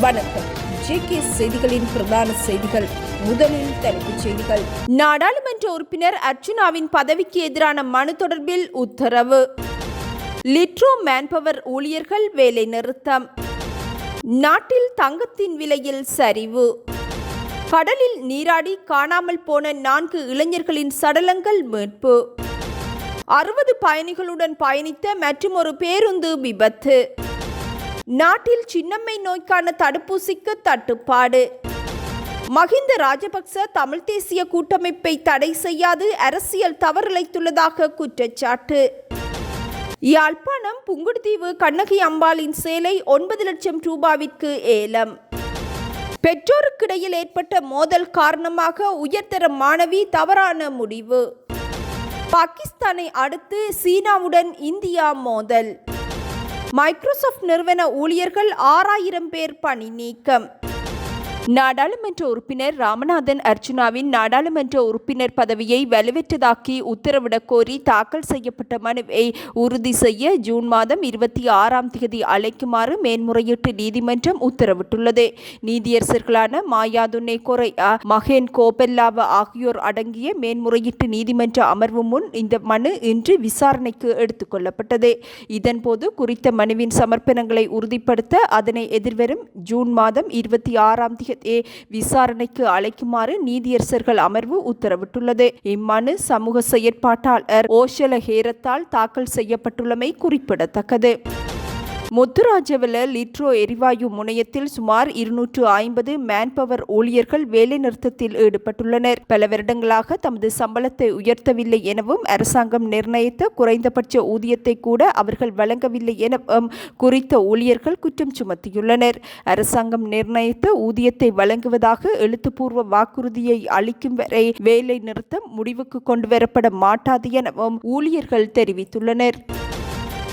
வணக்கம். ஜேகே செய்திகளின் பிரதான செய்திகள். முதலில் தலைப்புச் செய்திகள். நாடாளுமன்ற உறுப்பினர் அர்ச்சுனாவின் பதவிக்கு எதிரான மனு தொடர்பில் உத்தரவு. லிட்ரோ மேன்பவர் ஊழியர்கள் வேலை நிறுத்தம். நாட்டில் தங்கத்தின் விலையில் சரிவு. கடலில் நீராடி காணாமல் போன நான்கு இளைஞர்களின் சடலங்கள் மீட்பு. அறுபது பயணிகளுடன் பயணித்த மற்றுமொரு பேருந்து விபத்து. நாட்டில் சின்னம்மை நோய்க்கான தடுப்பூசிக்கு தட்டுப்பாடு. மஹிந்த ராஜபக்ச தமிழ் தேசிய கூட்டமைப்பை தடை செய்யாது அரசியல் தவறிழைத்துள்ளதாக குற்றச்சாட்டு. யாழ்ப்பாணம் புங்குடுதீவு கண்ணகி அம்பாளின் சேலை ஒன்பது லட்சம் ரூபாவிற்கு ஏலம். பெற்றோருக்கிடையில் ஏற்பட்ட மோதல் காரணமாக உயர்தர மாணவி தவறான முடிவு. பாகிஸ்தானை அடுத்து சீனாவுடன் இந்தியா மோதல். மைக்ரோசாஃப்ட் நிறுவன ஊழியர்கள் ஆறாயிரம் பேர் பணி நீக்கம். நாடாளுமன்ற உறுப்பினர் ராமநாதன் அர்ச்சுனாவின் நாடாளுமன்ற உறுப்பினர் பதவியை வலுவற்றதாக்கி உத்தரவிடக் கோரி தாக்கல் செய்யப்பட்ட மனுவை உறுதி செய்ய ஜூன் மாதம் இருபத்தி ஆறாம் தேதி அழைக்குமாறு மேன்முறையீட்டு நீதிமன்றம் உத்தரவிட்டுள்ளது. நீதியரசர்களான மாயாதுன்னே கொரையா மகேன் கோபெல்லாவ ஆகியோர் அடங்கிய மேன்முறையீட்டு நீதிமன்ற அமர்வு முன் இந்த மனு இன்று விசாரணைக்கு எடுத்துக்கொள்ளப்பட்டது இதன்போது குறித்த மனுவின் சமர்ப்பணங்களை உறுதிப்படுத்த அதனை எதிர்வரும் ஜூன் மாதம் இருபத்தி ஆறாம் தேதி ஏ விசாரணைக்கு அழைக்குமாறு நீதியரசர்கள் அமர்வு உத்தரவிட்டுள்ளது. இம்மனு சமூக செயற்பாட்டாளர் ஓஷல ஹேரத்தால் தாக்கல் செய்யப்பட்டுள்ளமை குறிப்பிடத்தக்கது. முத்துராஜவல லிட்ரோ எரிவாயு முனையத்தில் சுமார் இருநூற்று ஐம்பது மேன்பவர் ஊழியர்கள் வேலைநிறுத்தத்தில் ஈடுபட்டுள்ளனர். பல வருடங்களாக தமது சம்பளத்தை உயர்த்தவில்லை எனவும் அரசாங்கம் நிர்ணயித்த குறைந்தபட்ச ஊதியத்தை கூட அவர்கள் வழங்கவில்லை எனவும் குறித்த ஊழியர்கள் குற்றம் சுமத்தியுள்ளனர். அரசாங்கம் நிர்ணயித்த ஊதியத்தை வழங்குவதாக எழுத்துப்பூர்வ வாக்குறுதியை அளிக்கும் வரை வேலை நிறுத்தம் முடிவுக்கு கொண்டுவரப்பட மாட்டாது எனவும் ஊழியர்கள் தெரிவித்துள்ளனர்.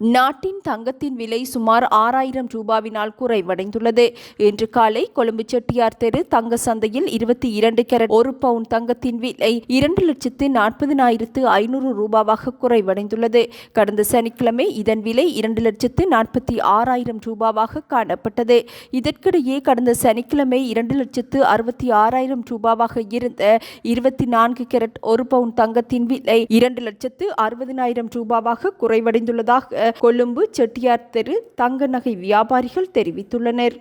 நாட்டின் தங்கத்தின் விலை சுமார் ஆறாயிரம் ரூபாவினால் குறைவடைந்துள்ளது. இன்று காலை கொழும்பு செட்டியார் தெரு தங்க சந்தையில் இருபத்தி இரண்டு கேரட் ஒரு பவுன் தங்கத்தின் விலை இரண்டு லட்சத்து நாற்பதினாயிரத்து ஐநூறு ரூபாவாக குறைவடைந்துள்ளது. கடந்த சனிக்கிழமை இதன் விலை இரண்டு லட்சத்து நாற்பத்தி ஆறாயிரம் ரூபாவாக காணப்பட்டது. இதற்கிடையே கடந்த சனிக்கிழமை இரண்டு லட்சத்து அறுபத்தி ஆறாயிரம் ரூபாவாக இருந்த இருபத்தி நான்கு கேரட் ஒரு பவுன் தங்கத்தின் விலை இரண்டு லட்சத்து அறுபதினாயிரம் ரூபாவாக குறைவடைந்துள்ளதாக கொழும்பு செட்டியார் தெரு தங்க நகை வியாபாரிகள் தெரிவித்துள்ளனர்.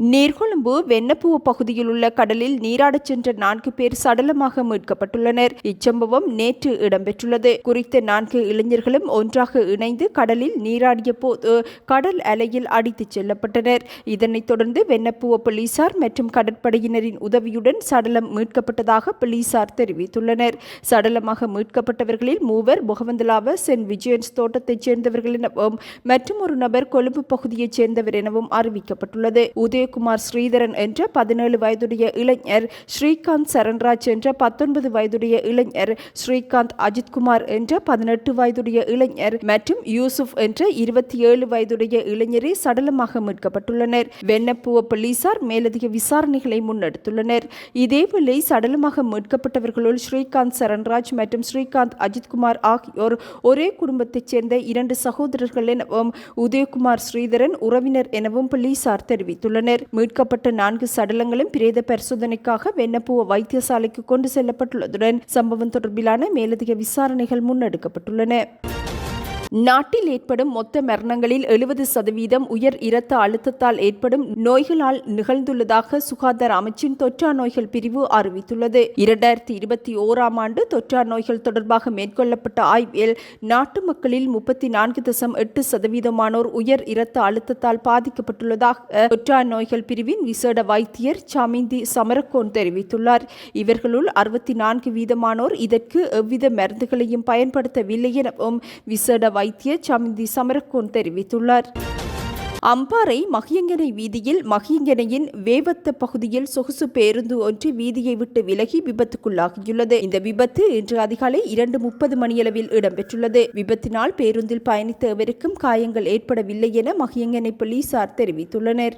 நீர்கொழும்பு வெண்ணப்புவ பகுதியில் உள்ள கடலில் நீராடச் சென்ற நான்கு பேர் சடலமாக மீட்கப்பட்டுள்ளனர். இச்சம்பவம் நேற்று இடம்பெற்றுள்ளது. குறித்த நான்கு இளைஞர்களும் ஒன்றாக இணைந்து கடலில் நீராடிய போது கடல் அலையில் அடித்துச் செல்லப்பட்டனர். இதனைத் தொடர்ந்து வெண்ணப்புவ போலீசார் மற்றும் கடற்படையினரின் உதவியுடன் சடலம் மீட்கப்பட்டதாக போலீசார் தெரிவித்துள்ளனர். சடலமாக மீட்கப்பட்டவர்களில் மூவர் முகவந்தலாவ சென்ட் விஜயன்ஸ் தோட்டத்தைச் சேர்ந்தவர்கள் எனவும் மற்றும் ஒரு நபர் கொழும்பு பகுதியைச் சேர்ந்தவர் எனவும் அறிவிக்கப்பட்டுள்ளது. விஜயகுமார் ஸ்ரீதரன் என்ற பதினேழு வயதுடைய இளைஞர் ஸ்ரீகாந்த் சரண்ராஜ் என்ற பத்தொன்பது வயதுடைய இளைஞர் ஸ்ரீகாந்த் அஜித்குமார் என்ற பதினெட்டு வயதுடைய இளைஞர் மற்றும் யூசுப் என்ற இருபத்தி ஏழு வயதுடைய இளைஞரே சடலமாக மீட்கப்பட்டுள்ளனர். வெண்ணப்புவ போலீசார் மேலதிக விசாரணைகளை முன்னெடுத்துள்ளனர். இதேவேளை சடலமாக மீட்கப்பட்டவர்களுள் ஸ்ரீகாந்த் சரண்ராஜ் மற்றும் ஸ்ரீகாந்த் அஜித்குமார் ஆகியோர் ஒரே குடும்பத்தைச் சேர்ந்த இரண்டு சகோதரர்கள் எனவும் உதயகுமார் ஸ்ரீதரன் உறவினர் எனவும் போலீசார் தெரிவித்துள்ளனர். மீட்கப்பட்ட நான்கு சடலங்களும் பிரேத பரிசோதனைக்காக வெண்ணப்புவ வைத்தியசாலைக்கு கொண்டு செல்லப்பட்டுள்ளதுடன் சம்பவம் தொடர்பிலான மேலதிக விசாரணைகள் முன்னெடுக்கப்பட்டுள்ளன. நாட்டில் ஏற்படும் மொத்த மரணங்களில் எழுபது சதவீதம் உயர் இரத்த அழுத்தத்தால் ஏற்படும் நோய்களால் நிகழ்ந்துள்ளதாக சுகாதார அமைச்சின் தொற்றா நோய்கள் பிரிவு அறிவித்துள்ளது. இரண்டாயிரத்தி இருபத்தி ஓராம் ஆண்டு தொற்றா நோய்கள் தொடர்பாக மேற்கொள்ளப்பட்ட ஆய்வில் நாட்டு மக்களில் முப்பத்தி நான்கு தசம் எட்டு சதவீதமானோர் உயர் இரத்த அழுத்தத்தால் பாதிக்கப்பட்டுள்ளதாக தொற்றா நோய்கள் பிரிவின் விசேட வைத்தியர் சாமிந்தி சமரக்கோன் தெரிவித்துள்ளார். இவர்களுள் அறுபத்தி நான்கு வீதமானோர் இதற்கு எவ்வித மருந்துகளையும் பயன்படுத்தவில்லை எனவும் விசேட வைத்திய சமிந்தி சமரக்கோன் தெரிவித்துள்ளார். அம்பாறை மகியங்கனை வீதியில் மகியங்கனையின் வேவத்த பகுதியில் சொகுசு பேருந்து ஒன்று வீதியை விட்டு விலகி விபத்துக்குள்ளாகியுள்ளது. இந்த விபத்து இன்று அதிகாலை இரண்டு முப்பது மணியளவில் இடம்பெற்றுள்ளது. விபத்தினால் பேருந்தில் பயணித்த எவருக்கும் காயங்கள் ஏற்படவில்லை என மகியங்கனை போலீசார் தெரிவித்துள்ளனர்.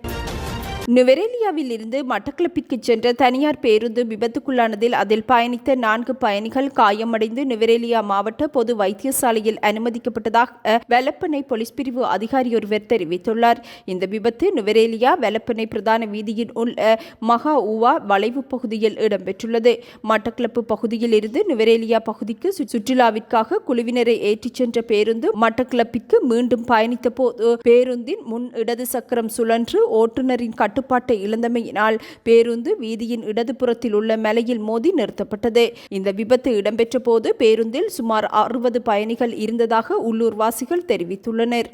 நுவரெலியாவில் இருந்து மட்டக்களப்பிற்கு சென்ற தனியார் பேருந்து விபத்துக்குள்ளானதில் அதில் பயணித்த நான்கு பயணிகள் காயமடைந்து நுவரெலியா மாவட்ட பொது வைத்தியசாலையில் அனுமதிக்கப்பட்டதாக வெலப்பனை போலீஸ் பிரிவு அதிகாரி ஒருவர் தெரிவித்துள்ளார். இந்த விபத்து நுவரேலியா வெலப்பனை பிரதான வீதியின் உள்ள மகா ஊவா வளைவு பகுதியில் இடம்பெற்றுள்ளது. மட்டக்களப்பு பகுதியில் இருந்து நுவரேலியா பகுதிக்கு சுற்றுலாவிற்காக குழுவினரை ஏற்றிச் சென்ற பேருந்து மட்டக்களப்பிற்கு மீண்டும் பயணித்த போது பேருந்தின் முன் இடது சக்கரம் சுழன்று ஓட்டுநரின் கட்ட கட்டுப்பாட்டை இழந்தமையினால் பேருந்து வீதியின் இடதுபுறத்தில் உள்ள மலையில் மோதி நிறுத்தப்பட்டது. இந்த விபத்து இடம்பெற்ற போது பேருந்தில் சுமார் அறுபது பயணிகள் இருந்ததாக உள்ளூர்வாசிகள் தெரிவித்துள்ளனர்.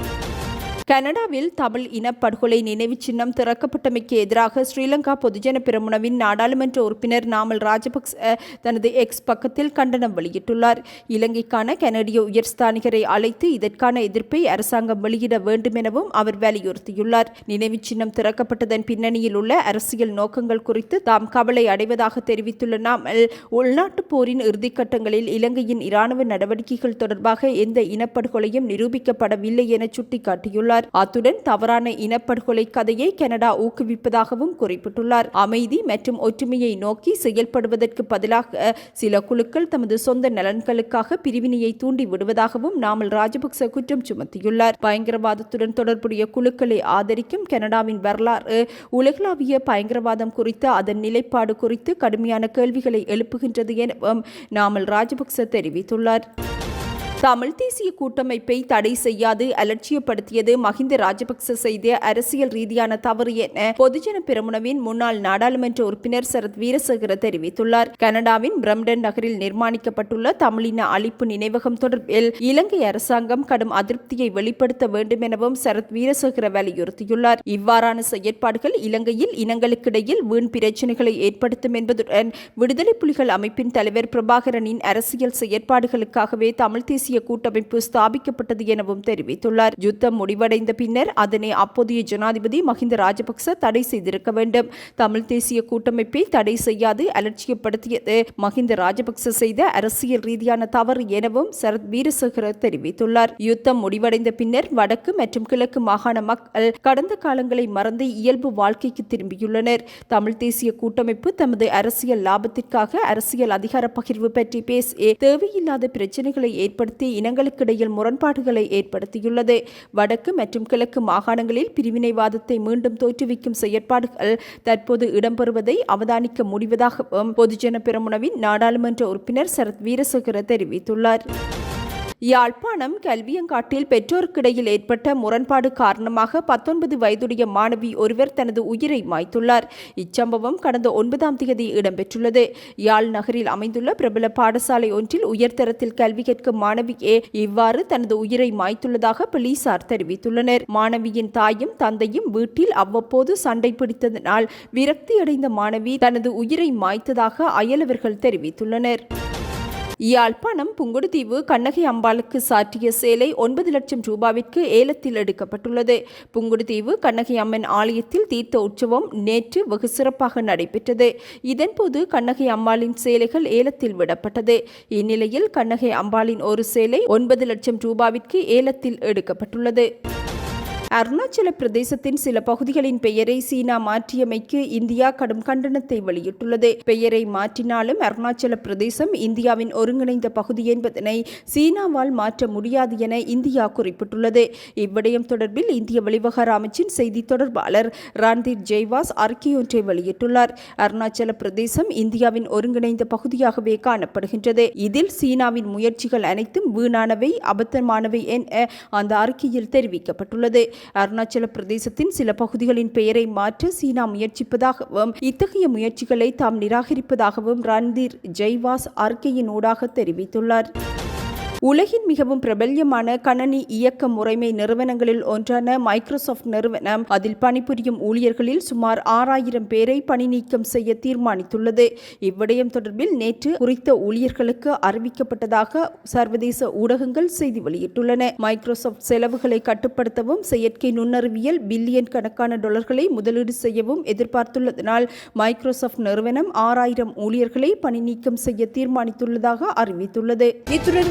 கனடாவில் தமிழ் இனப்படுகொலை நினைவு சின்னம் திறக்கப்பட்டமைக்கு எதிராக ஸ்ரீலங்கா பொதுஜன பிரமுனவின் நாடாளுமன்ற உறுப்பினர் நாமல் ராஜபக்ச தனது எக்ஸ் பக்கத்தில் கண்டனம் வெளியிட்டுள்ளார். இலங்கைக்கான கனடிய உயர்ஸ்தானிகரை அழைத்து இதற்கான எதிர்ப்பை அரசாங்கம் வெளியிட வேண்டும் எனவும் அவர் வலியுறுத்தியுள்ளார். நினைவு சின்னம் திறக்கப்பட்டதன் பின்னணியில் உள்ள அரசியல் நோக்கங்கள் குறித்து தாம் கவலை அடைவதாக தெரிவித்துள்ள நாமல் உள்நாட்டுப் போரின் இறுதிக்கட்டங்களில் இலங்கையின் இராணுவ நடவடிக்கைகள் தொடர்பாக எந்த இனப்படுகொலையும் நிரூபிக்கப்படவில்லை என சுட்டிக்காட்டியுள்ளார். தெரிவித்துள்ளார் அத்துடன் தவறான இனப்படுகொலை கதையை கனடா ஊக்குவிப்பதாகவும் குறிப்பிட்டுள்ளார். அமைதி மற்றும் ஒற்றுமையை நோக்கி செயல்படுவதற்கு பதிலாக சில குழுக்கள் தமது சொந்த நலன்களுக்காக பிரிவினையை தூண்டி விடுவதாகவும் நாமல் ராஜபக்ச குற்றம் சுமத்தியுள்ளார். பயங்கரவாதத்துடன் தொடர்புடைய குழுக்களை ஆதரிக்கும் கனடாவின் வரலாறு உலகளாவிய பயங்கரவாதம் குறித்து அதன் நிலைப்பாடு குறித்து கடுமையான கேள்விகளை எழுப்புகின்றது எனவும் நாமல் ராஜபக்ச தெரிவித்துள்ளார். தமிழ் தேசிய கூட்டமைப்பை தடை செய்யாது அலட்சியப்படுத்தியது மஹிந்த ராஜபக்ச செய்த அரசியல் ரீதியான தவறு என பொதுஜன பெருமுனவின் முன்னாள் நாடாளுமன்ற உறுப்பினர் சரத் வீரசேகர தெரிவித்துள்ளார். கனடாவின் பிரம்டன் நகரில் நிர்மாணிக்கப்பட்டுள்ள தமிழின அழிப்பு நினைவகம் தொடர்பில் இலங்கை அரசாங்கம் கடும் அதிருப்தியை வெளிப்படுத்த வேண்டும் எனவும் சரத் வீரசேகர வலியுறுத்தியுள்ளார். இவ்வாறான செயற்பாடுகள் இலங்கையில் இனங்களுக்கிடையில் வீண் பிரச்சினைகளை ஏற்படுத்தும் என்பதுடன் விடுதலை புலிகள் அமைப்பின் தலைவர் பிரபாகரனின் அரசியல் செயற்பாடுகளுக்காகவே தமிழ் தேசிய தேசிய கூட்டமைப்பு ஸ்தாபிக்கப்பட்டது எனவும் தெரிவித்துள்ளார். யுத்தம் முடிவடைந்த பின்னர் அதனை அப்போதைய ஜனாதிபதி மஹிந்த ராஜபக்ச தடை செய்திருக்க வேண்டும். தமிழ் தேசிய கூட்டமைப்பை தடை செய்யாது அலட்சியப்படுத்தியது. மஹிந்த ராஜபக்ச செய்த அரசியல் ரீதியான தவறு எனவும் சரத் வீரசேகர தெரிவித்துள்ளார். யுத்தம் முடிவடைந்த பின்னர் வடக்கு மற்றும் கிழக்கு மாகாண மக்கள் கடந்த காலங்களை மறந்து இயல்பு வாழ்க்கைக்கு திரும்பியுள்ளனர். தமிழ் தேசிய கூட்டமைப்பு தமது அரசியல் லாபத்திற்காக அரசியல் அதிகார பகிர்வு பற்றி பேசி தேவையில்லாத பிரச்சனைகளை ஏற்படுத்தி ஏற்படுத்தி இனங்களுக்கிடையில் முரண்பாடுகளை ஏற்படுத்தியுள்ளது. வடக்கு மற்றும் கிழக்கு மாகாணங்களில் பிரிவினைவாதத்தை மீண்டும் தோற்றுவிக்கும் செயற்பாடுகள் தற்போது இடம்பெறுவதை அவதானிக்க முடிவதாகவும் பொதுஜன பெருமுனவின் நாடாளுமன்ற உறுப்பினர் சரத் வீரசேகர தெரிவித்துள்ளார். யாழ்ப்பாணம் கல்வியங்காட்டில் பெற்றோருக்கிடையில் ஏற்பட்ட முரண்பாடு காரணமாக பத்தொன்பது வயதுடைய மாணவி ஒருவர் தனது உயிரை மாய்த்துள்ளார். இச்சம்பவம் கடந்த ஒன்பதாம் தேதி இடம்பெற்றுள்ளது. யாழ் நகரில் அமைந்துள்ள பிரபல பாடசாலை ஒன்றில் உயர்தரத்தில் கல்வி கேட்கும் மாணவியே இவ்வாறு தனது உயிரை மாய்த்துள்ளதாக போலீசார் தெரிவித்துள்ளனர். மாணவியின் தாயும் தந்தையும் வீட்டில் அவ்வப்போது சண்டை பிடித்ததனால் விரக்தியடைந்த மாணவி தனது உயிரை மாய்த்ததாக அயலவர்கள் தெரிவித்துள்ளனர். யாழ்ப்பாணம் புங்குடுதீவு கண்ணகி அம்பாளுக்கு சாற்றிய சேலை ஒன்பது லட்சம் ரூபாவிற்கு ஏலத்தில் எடுக்கப்பட்டுள்ளது. புங்குடுதீவு கண்ணகி அம்மன் ஆலயத்தில் தீர்த்த உற்சவம் நேற்று வெகு சிறப்பாக நடைபெற்றது. இதன்போது கண்ணகி அம்பாளின் சேலைகள் ஏலத்தில் விடப்பட்டது. இந்நிலையில் கண்ணகி அம்பாளின் ஒரு சேலை ஒன்பது லட்சம் ரூபாவிற்கு ஏலத்தில் எடுக்கப்பட்டுள்ளது. அருணாச்சல பிரதேசத்தின் சில பகுதிகளின் பெயரை சீனா மாற்றியமைக்கு இந்தியா கடும் கண்டனத்தை வெளியிட்டுள்ளது. பெயரை மாற்றினாலும் அருணாச்சல பிரதேசம் இந்தியாவின் ஒருங்கிணைந்த பகுதி என்பதனை சீனாவால் மாற்ற முடியாது என இந்தியா குறிப்பிட்டுள்ளது. இவ்விடயம் தொடர்பில் இந்திய வெளிவகார அமைச்சின் செய்தி தொடர்பாளர் ரன்தீர் ஜெய்வாஸ் அறிக்கையொன்றை வெளியிட்டுள்ளார். அருணாச்சல பிரதேசம் இந்தியாவின் ஒருங்கிணைந்த பகுதியாகவே காணப்படுகின்றது. இதில் சீனாவின் முயற்சிகள் அனைத்தும் வீணானவை அபத்தமானவை என அந்த அறிக்கையில் தெரிவிக்கப்பட்டுள்ளது. அருணாச்சல பிரதேசத்தின் சில பகுதிகளின் பெயரை மாற்ற சீனா முயற்சிப்பதாகவும் இத்தகைய முயற்சிகளை தாம் நிராகரிப்பதாகவும் ரன்தீர் ஜெய்வாஸ் அறிக்கையின் ஊடாக தெரிவித்துள்ளார். உலகின் மிகவும் பிரபல்யமான கணனி இயக்க முறைமை நிறுவனங்களில் ஒன்றான மைக்ரோசாஃப்ட் நிறுவனம். அதில் பணிபுரியும் ஊழியர்களில் சுமார் ஆறாயிரம் பேரை பணி நீக்கம் செய்ய தீர்மானித்துள்ளது. இவ்விடயம் தொடர்பில் நேற்று குறித்த ஊழியர்களுக்கு அறிவிக்கப்பட்டதாக சர்வதேச ஊடகங்கள் செய்தி வெளியிட்டுள்ளன. மைக்ரோசாஃப்ட் செலவுகளை கட்டுப்படுத்தவும் செயற்கை நுண்ணறிவியல் பில்லியன் கணக்கான டாலர்களை முதலீடு செய்யவும் எதிர்பார்த்துள்ளதனால் மைக்ரோசாஃப்ட் நிறுவனம் ஆறாயிரம் ஊழியர்களை பணி நீக்கம் செய்ய தீர்மானித்துள்ளதாக அறிவித்துள்ளது. இத்துடன்